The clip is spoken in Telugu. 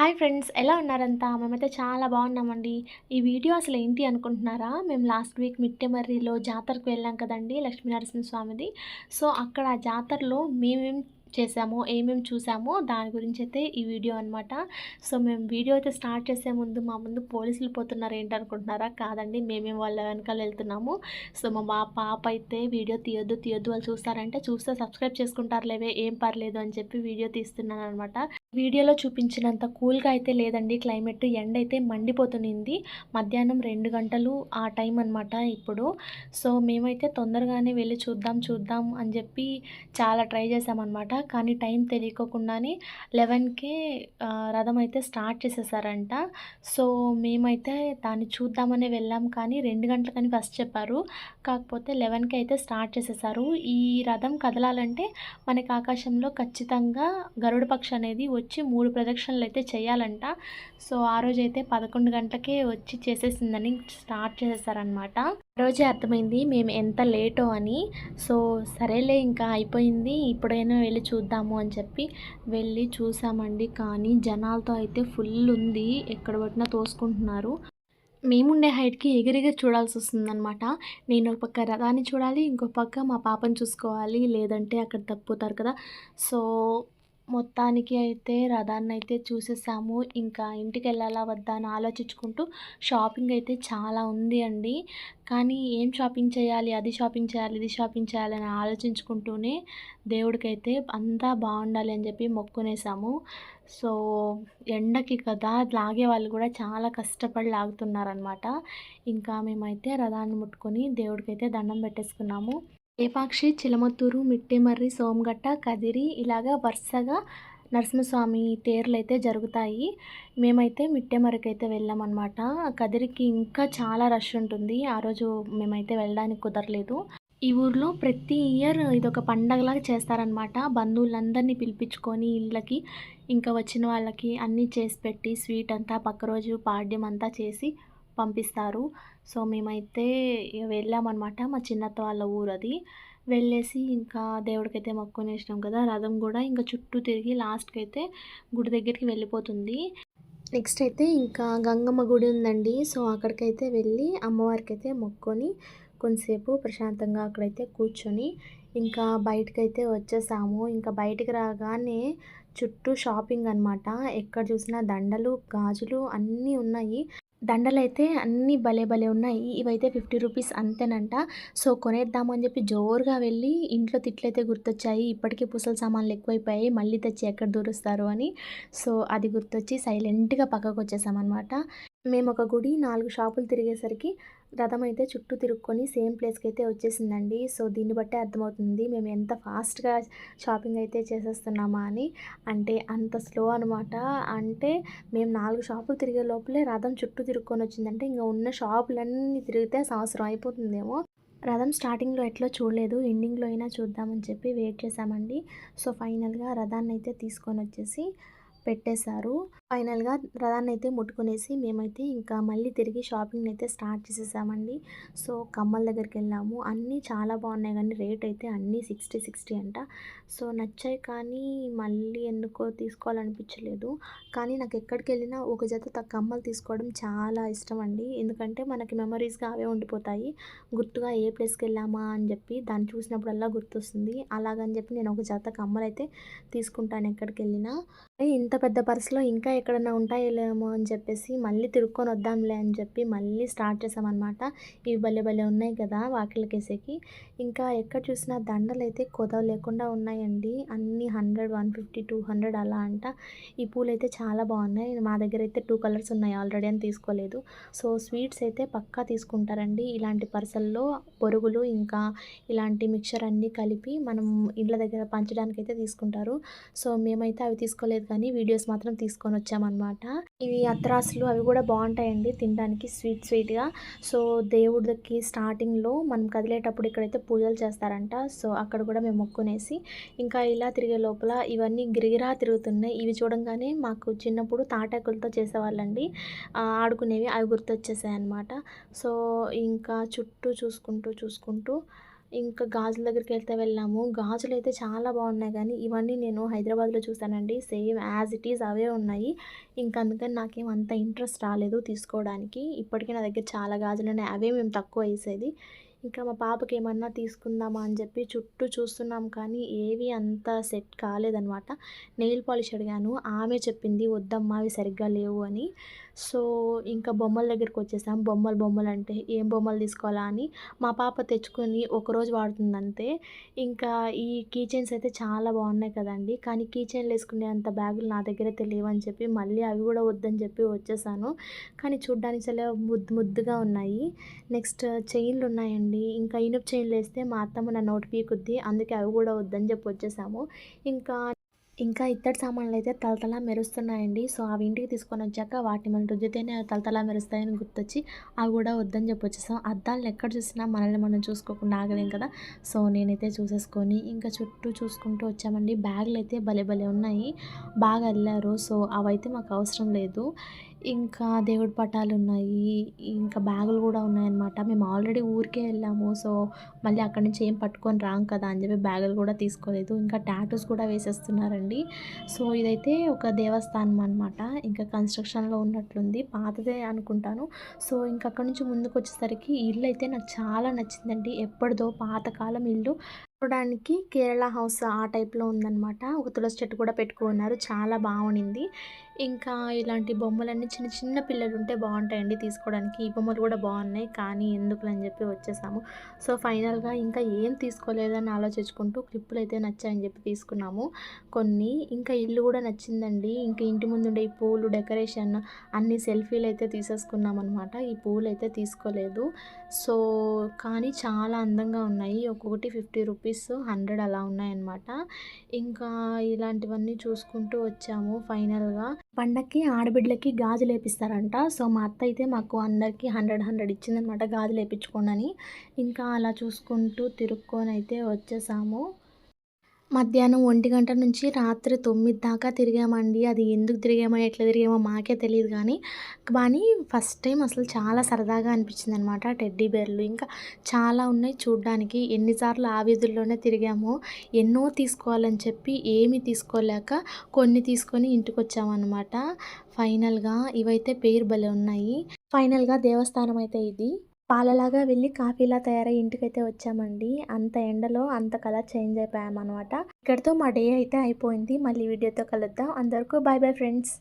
హాయ్ ఫ్రెండ్స్ ఎలా ఉన్నారంతా? మేమైతే చాలా బాగున్నామండి. ఈ వీడియో అసలు ఏంటి అనుకుంటున్నారా? మేము లాస్ట్ వీక్ మిట్టెమర్రిలో జాతరకు వెళ్ళాం కదండి లక్ష్మీనరసింహ స్వామిది. సో అక్కడ ఆ జాతరలో మేమేం చేసామో ఏమేమి చూసామో దాని గురించి అయితే ఈ వీడియో అనమాట సో మేము వీడియో అయితే స్టార్ట్ చేసే ముందు మా ముందు పోలీసులు పోతున్నారు ఏంటి అనుకుంటున్నారా? కాదండి మేమేం వాళ్ళ వెనకాల వెళ్తున్నాము. సో మా మా పాప అయితే వీడియో తీయొద్దు తీయొద్దు వాళ్ళు చూస్తారంటే చూస్తే సబ్స్క్రైబ్ చేసుకుంటారులేవే ఏం పర్లేదు అని చెప్పి వీడియో తీస్తున్నాను అనమాట వీడియోలో చూపించినంత కూల్గా అయితే లేదండి. క్లైమేట్ ఎండ అయితే మండిపోతుంది మధ్యాహ్నం రెండు గంటలు ఆ టైం అనమాట ఇప్పుడు. సో మేమైతే తొందరగానే వెళ్ళి చూద్దాం చూద్దాం అని చెప్పి చాలా ట్రై చేసామన్నమాట. కానీ టైం తెలియకోకుండానే లెవెన్కే రథం అయితే స్టార్ట్ చేసేసారంట. సో మేమైతే దాన్ని చూద్దామనే వెళ్ళాం. కానీ రెండు గంటలకని ఫస్ట్ చెప్పారు. కాకపోతే లెవెన్కి అయితే స్టార్ట్ చేసేసారు. ఈ రథం కదలాలంటే మనకి ఆకాశంలో ఖచ్చితంగా గరుడ పక్షి అనేది వచ్చి మూడు ప్రదక్షిణలు అయితే చేయాలంట. సో ఆ రోజు అయితే పదకొండు గంటలకే వచ్చి చేసేసిందని స్టార్ట్ చేసేసారనమాట రోజే అర్థమైంది మేము ఎంత లేటో అని. సో సరేలే ఇంకా అయిపోయింది ఇప్పుడైనా వెళ్ళి చూద్దాము అని చెప్పి వెళ్ళి చూసామండి. కానీ జనాలతో అయితే ఫుల్ ఉంది ఎక్కడ పట్టినా తోసుకుంటున్నారు. మేముండే హైట్కి ఎగిరిగి చూడాల్సి వస్తుందన్నమాట. నేను ఒక పక్క రథాన్ని చూడాలి ఇంకో పక్క మా పాపని చూసుకోవాలి లేదంటే అక్కడ తప్పుతారు కదా. సో మొత్తానికి అయితే రథాన్ని అయితే చూసేసాము. ఇంకా ఇంటికి వెళ్ళాలా వద్దా అని ఆలోచించుకుంటూ షాపింగ్ అయితే చాలా ఉంది అండి. కానీ ఏం షాపింగ్ చేయాలి? అది షాపింగ్ చేయాలి ఇది షాపింగ్ చేయాలి అని ఆలోచించుకుంటూనే దేవుడికైతే అంతా బాగుండాలి అని చెప్పి మొక్కునేసాము. సో ఎండకి కదా లాగే వాళ్ళు కూడా చాలా కష్టపడి లాగుతున్నారనమాట ఇంకా మేమైతే రథాన్ని ముట్టుకొని దేవుడికైతే దండం పెట్టేసుకున్నాము. ఏపాక్షి చిలమత్తూరు మిట్టెమర్రి సోమగట్ట కదిరి ఇలాగా వరుసగా నరసింహస్వామి తేర్లు అయితే జరుగుతాయి. మేమైతే మిట్టెమర్రికి అయితే వెళ్ళామన్నమాట. కదిరికి ఇంకా చాలా రష్ ఉంటుంది. ఆ రోజు మేమైతే వెళ్ళడానికి కుదరలేదు. ఈ ఊర్లో ప్రతి ఇయర్ ఇదొక పండగలాగా చేస్తారనమాట బంధువులందరినీ పిలిపించుకొని ఇళ్ళకి ఇంకా వచ్చిన వాళ్ళకి అన్నీ చేసి పెట్టి స్వీట్ అంతా పక్క రోజు పాడ్యం అంతా చేసి పంపిస్తారు. సో మేమైతే వెళ్ళామన్నమాట మా చిన్నత్త వాళ్ళ ఊరు అది వెళ్ళేసి ఇంకా దేవుడికైతే మొక్కునేసినాం కదా రథం కూడా ఇంకా చుట్టూ తిరిగి లాస్ట్కి అయితే గుడి దగ్గరికి వెళ్ళిపోతుంది. నెక్స్ట్ అయితే ఇంకా గంగమ్మ గుడి ఉందండి. సో అక్కడికైతే వెళ్ళి అమ్మవారికి అయితే మొక్కొని కొంతసేపు ప్రశాంతంగా అక్కడైతే కూర్చొని ఇంకా బయటకైతే వచ్చేసాము. ఇంకా బయటికి రాగానే చుట్టూ షాపింగ్ అనమాట ఎక్కడ చూసినా దండలు గాజులు అన్నీ ఉన్నాయి. దండలైతే అన్నీ భలే భలే ఉన్నాయి. ఇవైతే ఫిఫ్టీ రూపీస్ అంతేనంట. సో కొనేద్దామని చెప్పి జోరుగా వెళ్ళి ఇంట్లో తిట్లయితే గుర్తొచ్చాయి. ఇప్పటికీ పూసల సామాన్లు ఎక్కువైపోయాయి. మళ్ళీ తెచ్చి ఎక్కడ దూరుస్తారు అని. సో అది గుర్తొచ్చి సైలెంట్గా పక్కకు వచ్చేసామన్నమాట మేము ఒక గుడి నాలుగు షాపులు తిరిగేసరికి రథం అయితే చుట్టూ తిరుక్కొని సేమ్ ప్లేస్కి అయితే వచ్చేసిందండి. సో దీన్ని బట్టే అర్థమవుతుంది మేము ఎంత ఫాస్ట్గా షాపింగ్ అయితే చేసేస్తున్నామా అని. అంటే అంత స్లో అనమాట. అంటే మేము నాలుగు షాపులు తిరిగే లోపలే రథం చుట్టూ తిరుక్కొని వచ్చిందంటే ఇంకా ఉన్న షాపులన్నీ తిరిగితే సంవత్సరం అయిపోతుందేమో. రథం స్టార్టింగ్లో ఎట్లా చూడలేదు ఎండింగ్లో అయినా చూద్దామని చెప్పి వెయిట్ చేసామండి సో ఫైనల్గా రథాన్ని అయితే తీసుకొని వచ్చేసి పెట్టేశారు. ఫైనల్గా రథాన్ని అయితే ముట్టుకునేసి మేమైతే ఇంకా మళ్ళీ తిరిగి షాపింగ్ అయితే స్టార్ట్ చేసేసామండి. సో కమ్మల దగ్గరికి వెళ్ళాము అన్నీ చాలా బాగున్నాయి కానీ రేట్ అయితే అన్నీ సిక్స్టీ సిక్స్టీ అంట. సో నచ్చాయి కానీ మళ్ళీ ఎందుకో తీసుకోవాలనిపించలేదు. కానీ నాకు ఎక్కడికి వెళ్ళినా ఒక జత కమ్మలు తీసుకోవడం చాలా ఇష్టం అండి ఎందుకంటే మనకి మెమరీస్గా అవే ఉండిపోతాయి. గుర్తుగా ఏ ప్లేస్కి వెళ్ళామా అని చెప్పి దాన్ని చూసినప్పుడల్లా గుర్తొస్తుంది. అలాగని చెప్పి నేను ఒక జత కమ్మలు అయితే తీసుకుంటాను ఎక్కడికి వెళ్ళినా ఇంత పెద్ద పర్సులో ఇంకా ఎక్కడన్నా ఉంటాయేమో అని చెప్పేసి మళ్ళీ తిరుక్కొని వద్దాంలే అని చెప్పి మళ్ళీ స్టార్ట్ చేసామన్నమాట ఇవి భలే భలే ఉన్నాయి కదా వాకిలికేసేకి. ఇంకా ఎక్కడ చూసినా దండలు అయితే కొదవ లేకుండా ఉన్నాయండి. అన్ని hundred one fifty two hundred అలా అంట. ఈ పూలు అయితే చాలా బాగున్నాయి. మా దగ్గర అయితే టూ కలర్స్ ఉన్నాయి ఆల్రెడీ అని తీసుకోలేదు. సో స్వీట్స్ అయితే పక్కా తీసుకుంటారండి. ఇలాంటి పర్సల్లో పొరుగులు ఇంకా ఇలాంటి మిక్చర్ అన్నీ కలిపి మనం ఇండ్ల దగ్గర పంచడానికి అయితే తీసుకుంటారు. సో మేమైతే అవి తీసుకోలేదు కానీ వీడియోస్ మాత్రం తీసుకొని వచ్చామన్నమాట. ఇవి అత్రాసులు అవి కూడా బాగుంటాయండి తినడానికి స్వీట్ స్వీట్గా. సో దేవుడికి స్టార్టింగ్లో మనం కదిలేటప్పుడు ఇక్కడైతే పూజలు చేస్తారంట. సో అక్కడ కూడా మేము మొక్కునేసి ఇంకా ఇలా తిరిగే లోపల ఇవన్నీ గిరిగిరా తిరుగుతున్నాయి. ఇవి చూడంగానే మాకు చిన్నప్పుడు తాటాకులతో చేసేవాళ్ళండి. ఆడుకునేవి అవి గుర్తొచ్చేసాయి అనమాట సో ఇంకా చుట్టూ చూసుకుంటూ చూసుకుంటూ ఇంకా గాజుల దగ్గరికి వెళ్తే వెళ్ళాము. గాజులు అయితే చాలా బాగున్నాయి కానీ ఇవన్నీ నేను హైదరాబాద్‌లో చూసానండి. సేమ్ యాజ్ ఇట్ ఈజ్ అవే ఉన్నాయి. ఇంకా అందుకని నాకేం అంత ఇంట్రెస్ట్ రాలేదు తీసుకోవడానికి. ఇప్పటికీ నా దగ్గర చాలా గాజులు ఉన్నాయి అవే మేము తక్కువ వేసేది ఇంకా మా పాపకి ఏమన్నా తీసుకుందామా అని చెప్పి చుట్టూ చూస్తున్నాం కానీ, ఏవి అంత సెట్ కాలేదనమాట. నెయిల్ పాలిష్ అడిగాను. ఆమె చెప్పింది, "వద్దమ్మా అవి సరిగ్గా లేవు" అని. సో, ఇంకా బొమ్మల దగ్గరికి వచ్చేసాం బొమ్మలు బొమ్మలు అంటే ఏం బొమ్మలు తీసుకోవాలా అని మా పాప తెచ్చుకొని ఒకరోజు వాడుతుందంతే. ఇంకా ఈ కీ చైన్స్ అయితే చాలా బాగున్నాయి కదండి కానీ కీ చైన్‌లేసుకునే అంత బ్యాగులు నా దగ్గర లేవని చెప్పి మళ్ళీ అవి కూడా వద్దని చెప్పి వచ్చేసాను. కానీ చూడ్డానికి చాలా ముద్దు ముద్దుగా ఉన్నాయి. నెక్స్ట్ చైన్లు ఉన్నాయండి ఇంకా ఇనుప చైన్‌లేస్తే మా అత్తమ్మ నా నోటి పీకుద్ది. అందుకే అవి కూడా వద్దని చెప్పి వచ్చేసాము. ఇంకా ఇంకా ఇత్తడి సామాన్లు అయితే తలతలా మెరుస్తున్నాయండి. సో, అవి ఇంటికి తీసుకొని వచ్చాక వాటిని మనం రుద్దితేనే అవి మెరుస్తాయని గుర్తొచ్చి అవి కూడా వద్దని చెప్పి వచ్చేసాం. అద్దాలను ఎక్కడ చూసినా మనల్ని మనం చూసుకోకుండా ఆగలేం కదా! సో, నేనైతే చూసేసుకొని ఇంకా చుట్టూ చూసుకుంటూ వచ్చామండి. బ్యాగులు అయితే భలే భలే ఉన్నాయి. బాగా వెళ్ళారు సో, అవైతే మాకు అవసరం లేదు. ఇంకా దేవుడి పటాలున్నాయి. ఇంకా బ్యాగులు కూడా ఉన్నాయన్నమాట. మేము ఆల్రెడీ ఊరికే వెళ్ళాము. సో, మళ్ళీ అక్కడి నుంచి ఏం పట్టుకొని రాం కదా! అని చెప్పి బ్యాగులు కూడా తీసుకోలేదు. ఇంకా టాటూస్ కూడా వేసేస్తున్నారండి. సో, ఇదైతే ఒక దేవస్థానం అనమాట. ఇంకా కన్‌స్ట్రక్షన్‌లో ఉన్నట్లుంది. పాతదే అనుకుంటాను. సో, ఇంక అక్కడి నుంచి ముందుకొచ్చేసరికి ఇల్లు అయితే నాకు చాలా నచ్చిందండి. ఎప్పటిదో పాతకాలం ఇల్లు. చూడడానికి కేరళ హౌస్ ఆ టైప్‌లో ఉందనమాట. ఒక తులసి చెట్టు కూడా పెట్టుకున్నారు. చాలా బాగుండింది ఇంకా ఇలాంటి బొమ్మలన్నీ చిన్న చిన్న పిల్లలు ఉంటే బాగుంటాయండి తీసుకోవడానికి. ఈ బొమ్మలు కూడా బాగున్నాయి కానీ ఎందుకులే అని చెప్పి వచ్చేసాము. సో, ఫైనల్‌గా ఇంకా ఏం తీసుకోలేదని ఆలోచించుకుంటూ క్లిప్పులైతే నచ్చాయని చెప్పి తీసుకున్నాము కొన్ని. ఇంకా ఇల్లు కూడా నచ్చిందండి. ఇంకా ఇంటి ముందుండే ఈ పూలు, డెకరేషన్ అన్ని సెల్ఫీలు అయితే తీసేసుకున్నామనమాట. ఈ పూలు అయితే తీసుకోలేదు. సో, కానీ చాలా అందంగా ఉన్నాయి. ఒక్కొక్కటి ఫిఫ్టీ రూపీస్ హండ్రెడ్ అలా ఉన్నాయన్నమాట. ఇంకా ఇలాంటివన్నీ చూసుకుంటూ వచ్చాము ఫైనల్‌గా. పండక్కి ఆడబిడ్డలకి గాజులేపిస్తారంట. సో, మా అత్త అయితే మాకు అందరికి 100, 100 ఇచ్చిందనమాట గాజు లేపించుకోండని ఇంకా అలా చూసుకుంటూ తిరుక్కొనైతే వచ్చేసాము. మధ్యాహ్నం ఒంటి గంట నుంచి రాత్రి తొమ్మిది దాకా తిరిగామండి. అది ఎందుకు తిరిగామో, ఎట్లా తిరిగామో మాకే తెలియదు కానీ కానీ ఫస్ట్ టైం అసలు చాలా సరదాగా అనిపించిందనమాట. టెడ్డీ బేర్లు ఇంకా చాలా ఉన్నాయి చూడ్డానికి. ఎన్నిసార్లు ఆ వీధుల్లోనే తిరిగామో. ఎన్నో తీసుకోవాలని చెప్పి ఏమీ తీసుకోలేక కొన్ని తీసుకొని ఇంటికి వచ్చామన్నమాట ఫైనల్‌గా ఇవైతే పేరు భలే ఉన్నాయి. ఫైనల్‌గా దేవస్థానం అయితే ఇది. పాలలాగా వెళ్ళి కాఫీలా తయారై ఇంటికైతే వచ్చామండి. అంత ఎండలో అంత కలర్ చేంజ్ అయిపోయామనమాట. ఇక్కడితో మా డే అయితే అయిపోయింది. మళ్ళీ వీడియోతో కలుద్దాం. అందరికీ బై బై ఫ్రెండ్స్.